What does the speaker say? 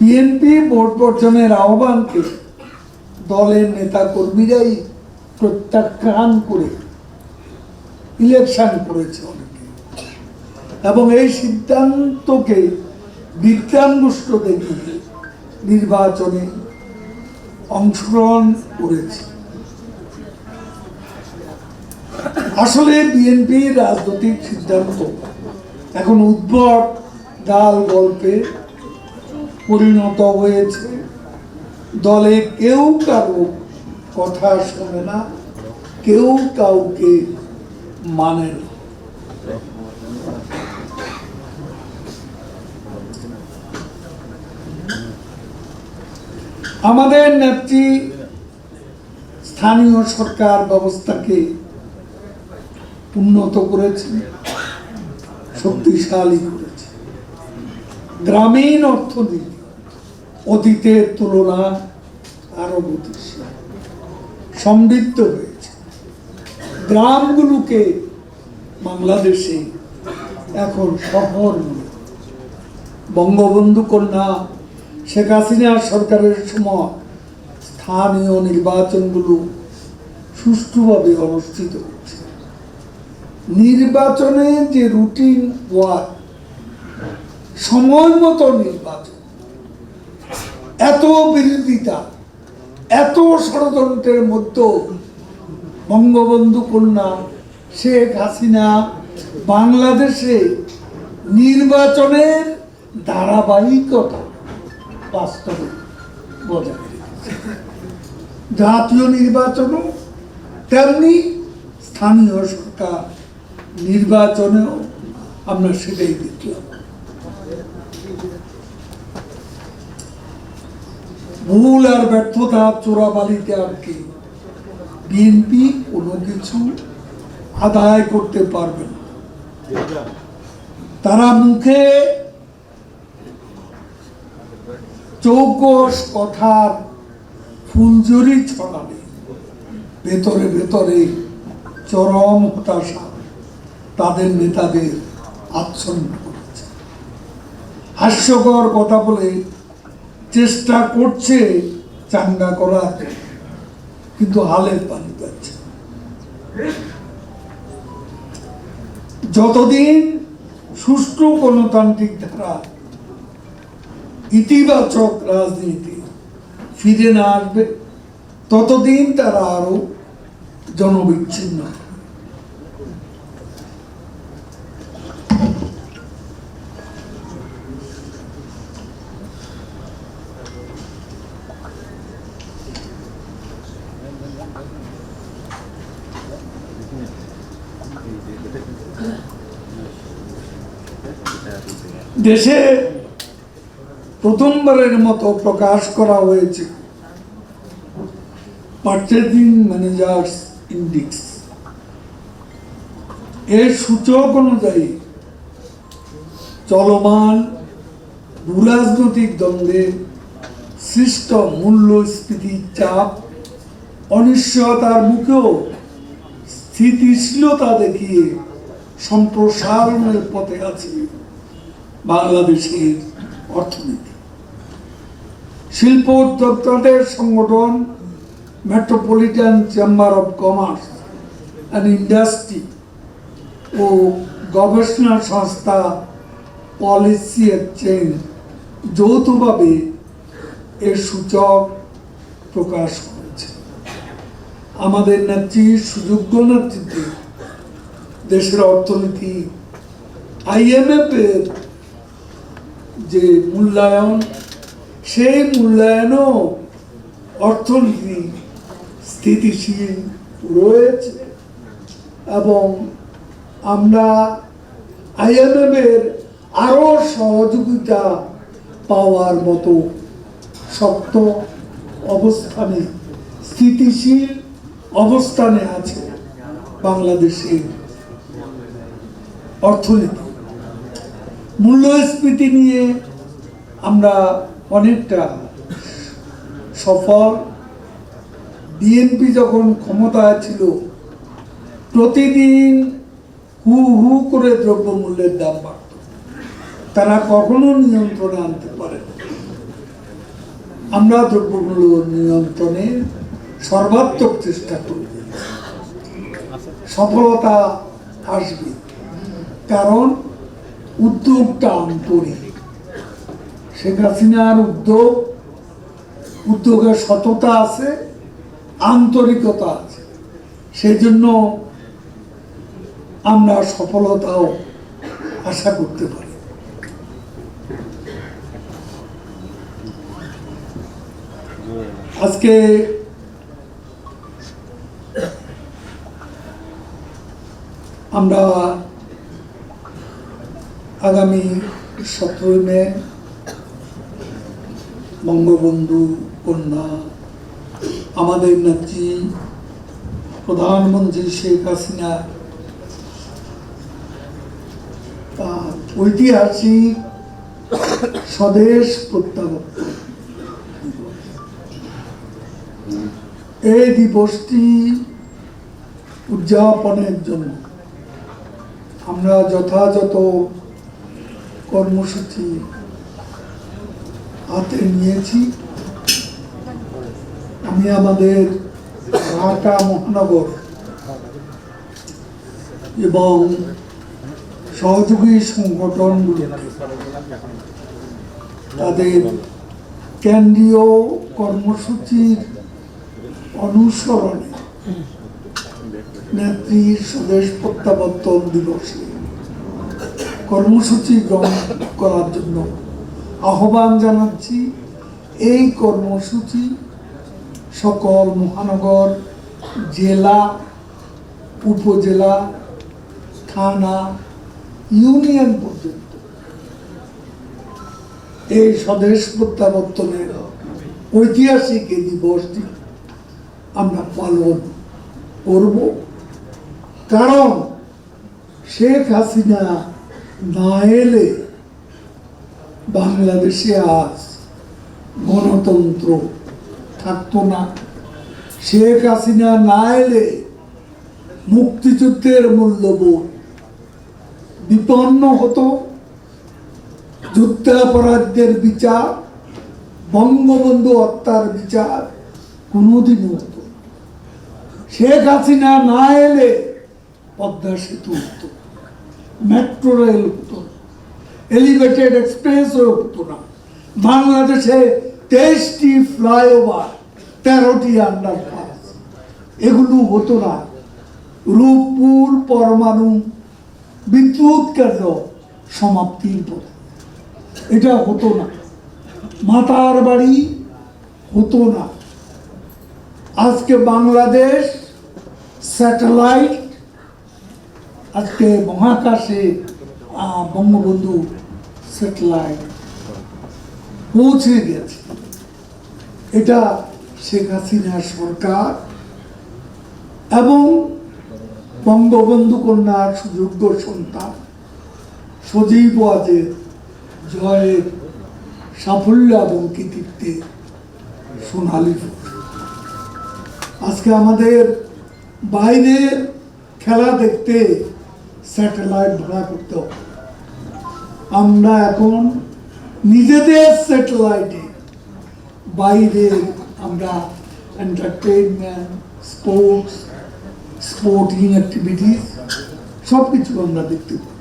BNP vote বর্জনের আহ্বানকে দলের নেতা কর্মীরাই প্রত্যাখ্যান করে ইলেকশন করেছে অনেকে। এবং এই সিদ্ধান্তকে বিজ্ঞানগুষ্ট দেখিয়ে নির্বাচনে অংশগ্রহণ করেছে। আসলে বিএনপির রাজনৈতিক সিদ্ধান্ত এখন উদ্ভট গাল গল্পে পরিণত হয়েছে। দলে কেউ কারও কথা শোনে না, কেউ কাউকে মানে না। আমাদের নেত্রী স্থানীয় সরকার ব্যবস্থাকে উন্নত করেছে, শক্তিশালী করেছে। গ্রামীণ অর্থনীতি অতীতের তুলনা আরও গতিশীল। সমৃদ্ধ হয়েছে। গ্রামগুলোকে বাংলাদেশে এখন শহর বঙ্গবন্ধু কন্যা শেখ হাসিনা সরকারের সময় স্থানীয় নির্বাচনগুলো সুষ্ঠুভাবে অনুষ্ঠিত হচ্ছে নির্বাচনে যে রুটিন ওয়ার্ক সময় মতো নির্বাচন। এত বিরোধিতা, এত ষড়যন্ত্রের মধ্যে বঙ্গবন্ধু কন্যা শেখ হাসিনা বাংলাদেশে নির্বাচনের ধারাবাহিকতা বাস্তবে বজায় জাতীয় নির্বাচনও তেমনি স্থানীয় সরকার নির্বাচনেও আমরা সেটাই দেখলাম। ভুল আর ব্যর্থতা চোরাবালিতে আর কি? বিএনপি কোনো কিছু আদায় করতে পারবে না। তারা মুখে চৌকস কথার ফুলঝুরি ছড়াবে ভেতরে ভেতরে চরম হতাশা তাদের নেতাদের আচ্ছন্ন। হাস্যকর কথা বলে চেষ্টা করছে চাঙ্গা করার কিন্তু হালের পানি পাচ্ছে। যতদিন সুষ্ঠু গণতান্ত্রিক ধারা, ইতিবাচক রাজনীতি ফিরে না আসবে, ততদিন তারা আরও জনবিচ্ছিন্ন হবে। দেশে প্রথমবারের মতো প্রকাশ করা হয়েছে পার্চেজিং ম্যানেজার্স ইন্ডেক্স এর সূচক অনুযায়ী চলমান ভূরাজনৈতিক দ্বন্দ্বে সৃষ্ট মূল্যস্ফীতির চাপ, অনিশ্চয়তার মুখেও স্থিতিশীলতা দেখিয়ে সম্প্রসারণের পথে আছে বাংলাদেশের অর্থনীতি। শিল্প উদ্যোক্তাদের সংগঠন metropolitan chamber of commerce and industry ও গবেষণা সংস্থা পলিসি এক্সচেঞ্জ যৌথভাবে এর সূচক প্রকাশ করেছে আমাদের নেত্রী সুযোগ্য নেতৃত্বে দেশের অর্থনীতি আইএমএফ এর যে মূল্যায়ন, সেই মূল্যায়নও অর্থনীতি স্থিতিশীল রয়েছে এবং আমরা আইএমএফ এর আরও সহযোগিতা পাওয়ার মতো শক্ত অবস্থানে স্থিতিশীল অবস্থানে আছে বাংলাদেশের অর্থনীতি। মূল্যস্ফীতি নিয়ে আমরা অনেকটা সফল। বিএনপি যখন ক্ষমতায় ছিল, প্রতিদিন হু হু করে দ্রব্যমূল্যের দাম বাড়ত। তারা কখনো নিয়ন্ত্রণে আনতে পারে আমরা দ্রব্যমূল্য নিয়ন্ত্রণে সর্বাত্মক চেষ্টা করবে। সফলতা আসবে। কারণ উদ্যোগটা আন্তরিক। শেখ হাসিনার উদ্যোগ, উদ্যোগের সততা আছে, আন্তরিকতা আছে। সেই জন্য আমরা সফলতাও আশা করতে পারি। আজকে আমরা আগামী সতেরোই মে বঙ্গবন্ধু কন্যা আমাদের নেত্রী প্রধানমন্ত্রী শেখ হাসিনা ঐতিহাসিক স্বদেশ প্রত্যাবর্তন। এই দিবসটি উদযাপনের জন্য আমরা যথাযথ কর্মসূচি হাতে নিয়েছি। আমি আমাদের ঢাকা মহানগর এবং সহযোগী সংগঠনগুলিকে তাদের কেন্দ্রীয় কর্মসূচির অনুসরণে নেত্রীর স্বদেশ প্রত্যাবর্তন দিবসে। কর্মসূচি গ্রহণ করার জন্য আহ্বান জানাচ্ছি। এই কর্মসূচি সকল মহানগর, জেলা, উপজেলা, থানা, ইউনিয়ন পর্যন্ত এই স্বদেশ প্রত্যাবর্তনের ঐতিহাসিক এই দিবসটি আমরা পালন করব। কারণ শেখ হাসিনা না এলে বাংলাদেশে আজ গণতন্ত্র থাকতো না। শেখ হাসিনা না এলে মুক্তিযুদ্ধের মূল্যবোধ বিপন্ন হতো। যুদ্ধাপরাধদের বিচার, বঙ্গবন্ধু হত্যার বিচার কোনোদিন হতো শেখ হাসিনা না এলে পদ্মা সেতু হতো মেট্রো রেল হতো এলিভেটেড এক্সপ্রেসও হতো না। বাংলাদেশে তেইশটি ফ্লাইওভার তেরোটি আন্ডারপাস এগুলো হতো না। রূপপুর পরমাণু বিদ্যুৎ কেন্দ্র সমাপ্তির পথে। এটা হতো না। মাতার বাড়ি হতো না। আজকে বাংলাদেশ স্যাটেলাইট আজকে মহাকাশে বঙ্গবন্ধু স্যাটেলাইট পৌঁছে গেছে এটা শেখ হাসিনা সরকার এবং বঙ্গবন্ধু কন্যার সুযোগ্য সন্তান সজীব ওয়াজের জয়ের সাফল্য এবং কৃতিত্বে সোনালী। আজকে আমাদের বাইরের খেলা দেখতে স্যাটেলাইট ভাড়া করতে হবে। আমরা এখন নিজেদের স্যাটেলাইটে, বাইরে আমরা এন্টারটেনমেন্ট স্পোর্টস স্পোর্টিং অ্যাক্টিভিটিস সব কিছু আমরা দেখতে পাই